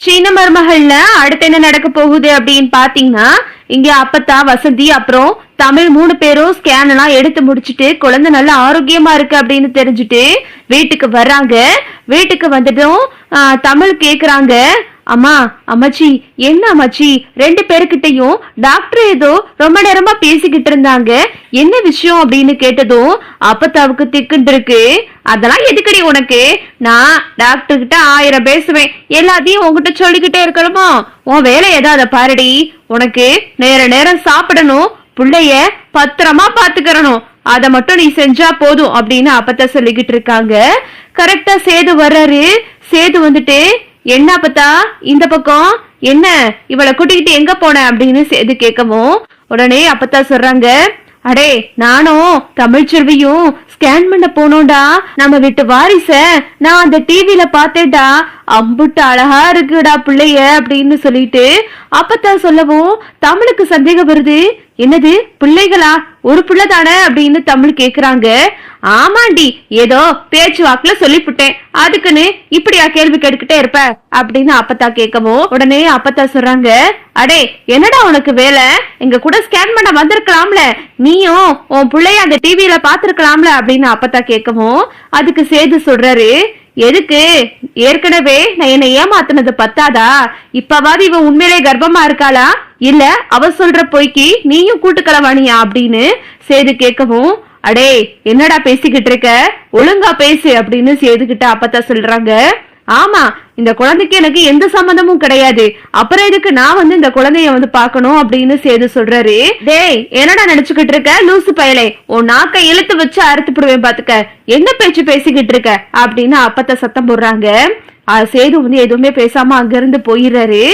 சீன மருமகள்ல அடுத்து என்ன நடக்க போகுது அப்படின்னு பாத்தீங்கன்னா இங்க அப்பத்தா வசந்தி அப்புறம் தமிழ் மூணு பேரும் ஸ்கேன் எல்லாம் எடுத்து முடிச்சிட்டு குழந்தை நல்லா ஆரோக்கியமா இருக்கு அப்படின்னு தெரிஞ்சுட்டு வீட்டுக்கு வர்றாங்க. வீட்டுக்கு வந்ததும் தமிழ் கேக்குறாங்க. அம்மா அம்மாச்சி என்ன அம்மாச்சி? ரெண்டு பேருக்கிட்டையும் டாக்டர் ஏதோ ரொம்ப நேரமா பேசிக்கிட்டு இருந்தாங்க. என்ன விஷயம் அப்படின்னு கேட்டதும் அப்பத்தாவுக்கு திக்குன்னு இருக்கு அதெல்லாம் எதுக்கடி உனக்கு? நான் டாக்டர் கிட்ட ஆயிரம் பேசுவேன். எல்லாத்தையும் உங்ககிட்ட சொல்லிக்கிட்டே இருக்கணுமோ? உன் வேலை ஏதாவது பாருடி. உனக்கு நேர நேரம் சாப்பிடணும். பிள்ளைய பத்திரமா பாத்துக்கிறணும் அத மட்டும் நீ செஞ்சா போதும் அப்படின்னு அப்பத்த சொல்லிக்கிட்டு இருக்காங்க. கரெக்டா சேது வர்றாரு. சேது வந்துட்டு என்ன அப்பத்தா? இந்த பக்கம்? என்ன? இவளை கூட்டிக்கிட்டு எங்க போன அப்படின்னு சேது கேட்கவும் உடனே அப்பத்தா சொல்றாங்க அடே நானும் தமிழ்ச்செல்வியும் ஸ்கேன் பண்ண போனோம்டா. நம்ம வீட்டு வாரிச நான் அந்த டிவில பார்த்தேன்டா. அம்புட்டு அழகா இருக்குடா பிள்ளைய அப்படின்னு சொல்லிட்டு அப்பத்தான் சொல்லவும் தமிழுக்கு சந்தேகம் வருது. என்னது பிள்ளைகளா? ஒரு பிள்ளை தானே அப்படின்னு தமிழ் கேக்குறாங்க. ஆமாண்டி ஏதோ பேச்சு வாக்குல சொல்லிப்புட்டேன். அதுக்குன்னு இப்படியா கேள்வி கேட்டுக்கிட்டே இருப்ப? அப்படின்னு அப்பத்தா கேட்கவும் உடனே அப்பத்தா சொல்றாங்க அடே என்னடா உனக்கு வேலை? எங்க கூட ஸ்கேன் பண்ண வந்திருக்கலாம்ல. நீயும் உன் பிள்ளைய அந்த டிவியில பாத்திருக்கலாம்ல அப்படின்னு அப்பத்தா கேட்கவும் அதுக்கு சேது சொல்றாரு எதுக்கு? ஏற்கனவே நான் என்னை ஏமாத்துனது பத்தாதா? இப்பவாது இவ உண்மையிலே கர்ப்பமா இருக்காளா? இல்ல அவ சொல்ற பொய்க்கு நீயும் கூட்டுக்களவாணியா அப்படின்னு சேது கேட்கவும் அடே என்னடா பேசிக்கிட்டு இருக்க? ஒழுங்கா பேசு அப்படின்னு சேதுகிட்ட அப்பத்தா சொல்றாங்க. ஆமா இந்த குழந்தைக்கு எனக்கு எந்த சம்மந்தமும் கிடையாது. அப்புறம் எதுக்கு நான் வந்து இந்த குழந்தைய வந்து பார்க்கணும் அப்படின்னு சேது சொல்றாரு. டேய் என்னடா நினைச்சுக்கிட்டு இருக்க? லூசு பயலே. உன் நாக்க இழுத்து வச்சு அறுத்து போடுவேன் பாத்துக்க. என்ன பேச்சு பேசிக்கிட்டு இருக்க? அப்படின்னு அப்பத்த சத்தம் போடுறாங்க. சேது வந்து எதுவுமே பேசாம அங்க இருந்து போயிடுறாரு.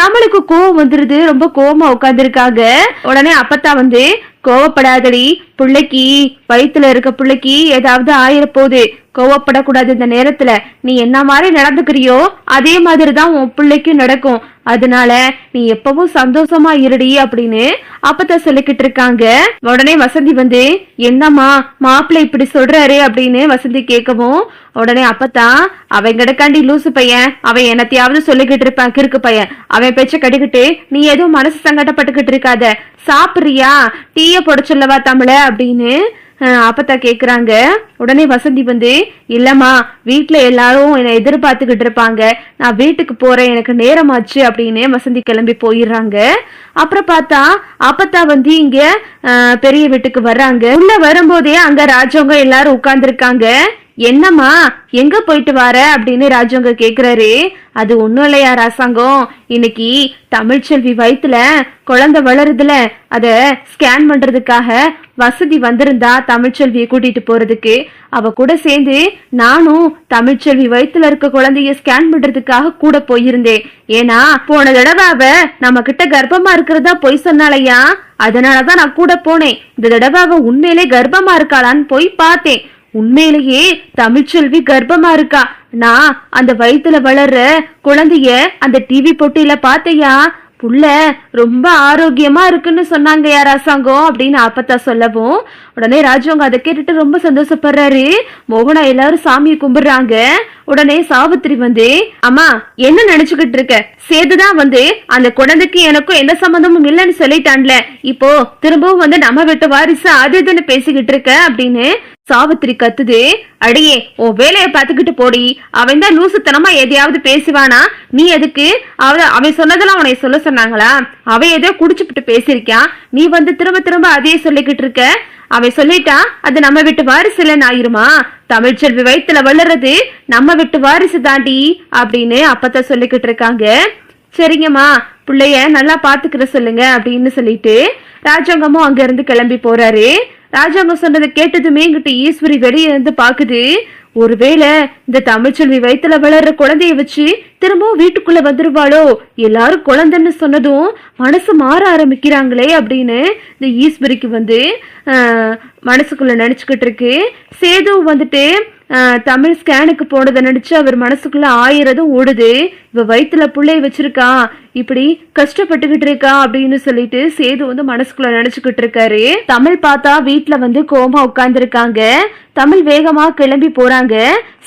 தமிழுக்கு கோவம் வந்துருது. ரொம்ப கோவமா உட்காந்துருக்காங்க உடனே அப்பத்தா வந்து கோவப்படாதடி. பிள்ளைக்கு வயித்துல இருக்க பிள்ளைக்கு ஏதாவது ஆயிரப்போகுது கோவப்படக்கூடாது இந்த நேரத்துல. நீ என்ன மாதிரி நடந்துக்கிறியோ அதே மாதிரி தான் உன் பிள்ளைக்கும் நடக்கும். அதனால நீ எப்பவும் சந்தோஷமா இருடி அப்படின்னு அப்பத்த சொல்லிக்கிட்டு இருக்காங்க. உடனே வசந்தி வந்து என்னம்மா மாப்பிள்ளை இப்படி சொல்றாரு? அப்படின்னு வசந்தி கேட்கவும் உடனே அப்பத்தான் அவன் கிடக்காண்டி லூசு பையன் அவன் என்னத்தையாவது சொல்லிக்கிட்டு இருப்பான் கிறுக்கு பையன். அவன் பேச்ச கடிக்கிட்டு நீ எதுவும் மனசு சங்கடப்பட்டுக்கிட்டு இருக்காத. சாப்பிடுறியா? டீய போட சொல்லவா தமிழ? அப்படின்னு அப்பத்தா கேக்குறாங்க. உடனே வசந்தி வந்து இல்லம்மா வீட்டில் எல்லாரும் என்னை எதிர்பார்த்துக்கிட்டு இருப்பாங்க. நான் வீட்டுக்கு போறேன் எனக்கு நேரமாச்சு அப்படின்னு வசந்தி கிளம்பி போயிடுறாங்க. அப்புறம் பார்த்தா அப்பத்தா வந்து இங்க பெரிய வீட்டுக்கு வர்றாங்க. உள்ள வரும்போதே அங்க ராஜவங்க எல்லாரும் உட்கார்ந்துருக்காங்க. என்னம்மா எங்க போயிட்டு வர அப்படின்னு ராஜவங்க கேக்குறாரு. அது ஒண்ணும் இல்லையா ராசாங்கம்? இன்னைக்கு தமிழ்ச்செல்வி வயித்துல குழந்தை வளருதுல. அத ஸ்கேன் பண்றதுக்காக வசதி வந்திருந்தா தமிழ்ச்செல்வியை கூட்டிட்டு போறதுக்கு. அவ கூட சேர்ந்து நானும் தமிழ்ச்செல்வி வயிற்றுல இருக்க குழந்தைய ஸ்கேன் பண்றதுக்காக கூட போயிருந்தேன். ஏன்னா போன தடவை அவ நம்ம கிட்ட கர்ப்பமா இருக்கிறதா பொய் சொன்னாலையா அதனாலதான் நான் கூட போனேன். இந்த தடவை அவ உண்மையிலே கர்ப்பமா இருக்காளான்னு போய் பார்த்தேன். உண்மையிலேயே தமிழ்ச்செல்வி கர்ப்பமா இருக்கா? நான் அந்த வயிற்றுல வளர்ற குழந்தைய அந்த டிவி போட்டியில பாத்தையா புள்ள ரொம்ப ஆரோக்கியமா இருக்குன்னு சொன்னாங்க யார் அரசாங்கம் அப்படின்னு அப்பத்தா சொல்லவும். உடனே ராஜவங்க அதை கேட்டுட்டு ரொம்ப சந்தோஷப்படுறாரு. மோகனா எல்லாரும் சாமியை கும்பிடுறாங்க. உடனே சாவித்திரி வந்து அம்மா என்ன நினைச்சுக்கிட்டு இருக்க? சேதுதான் வந்து அந்த குழந்தைக்கு எனக்கும் எந்த சம்மந்தமும் இல்லைன்னு சொல்லிட்டான்ல. இப்போ திரும்பவும் வந்து நம்ம வீட்டு வாரிசு அது இதுன்னு பேசிக்கிட்டு இருக்க? அப்படின்னு சாவித்திரி கத்துது அடியே உன் வேலையை பார்த்துக்கிட்டு போடி. அவன் தான் லூசுத்தனமா எதையாவது பேசுவானா? நீ எதுக்கு? அவ அவன் சொன்னதெல்லாம் உன்னை சொல்ல சொன்னாங்களா? அவன் ஏதோ குடிச்சுப்பிட்டு பேசியிருக்கான் நீ வந்து திரும்ப திரும்ப அதையே சொல்லிக்கிட்டு இருக்க? அவன் சொல்லிட்டா அது நம்ம விட்டு வாரிசு ஆயிருமா? தமிழ்ச்செல்வி வயித்துல வளர்றது நம்ம விட்டு வாரிசு தாண்டி அப்படின்னு அப்பத்த சொல்லிக்கிட்டு இருக்காங்க. சரிங்கம்மா பிள்ளைய நல்லா பாத்துக்கிற சொல்லுங்க அப்படின்னு சொல்லிட்டு ராஜாங்கமும் அங்க இருந்து கிளம்பி போறாரு. ராஜாங்கம் சொன்னதை கேட்டதுமே எங்கிட்ட ஈஸ்வரி வெளியே இருந்து பாக்குது. ஒருவேளை இந்த தமிழ்ச்செல்வி வயித்துல வளர்ற குழந்தைய வச்சு திரும்பவும் வீட்டுக்குள்ள வந்துருவாளோ? எல்லாரும் குழந்தைன்னு சொன்னதும் மனசு மாற ஆரம்பிக்கிறாங்களே அப்படின்னு இந்த ஈஸ்வரிக்கு வந்து மனசுக்குள்ள நினைச்சுக்கிட்டு இருக்கு. சேது வந்துட்டு தமிழ் ஸ்கேனுக்கு போனதை நினைச்சு அவர் மனசுக்குள்ள ஆயிரதும் ஓடுது. இவ வயிற்றுல பிள்ளைய வச்சிருக்கா. இப்படி கஷ்டப்பட்டுக்கிட்டு இருக்கா அப்படின்னு சொல்லிட்டு சேது வந்து மனசுக்குள்ள நினைச்சுக்கிட்டு இருக்காரு. தமிழ் பார்த்தா வீட்டுல வந்து கோமா உட்கார்ந்துருக்காங்க. தமிழ் வேகமா கிளம்பி போறாங்க.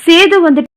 சேது வந்துட்டு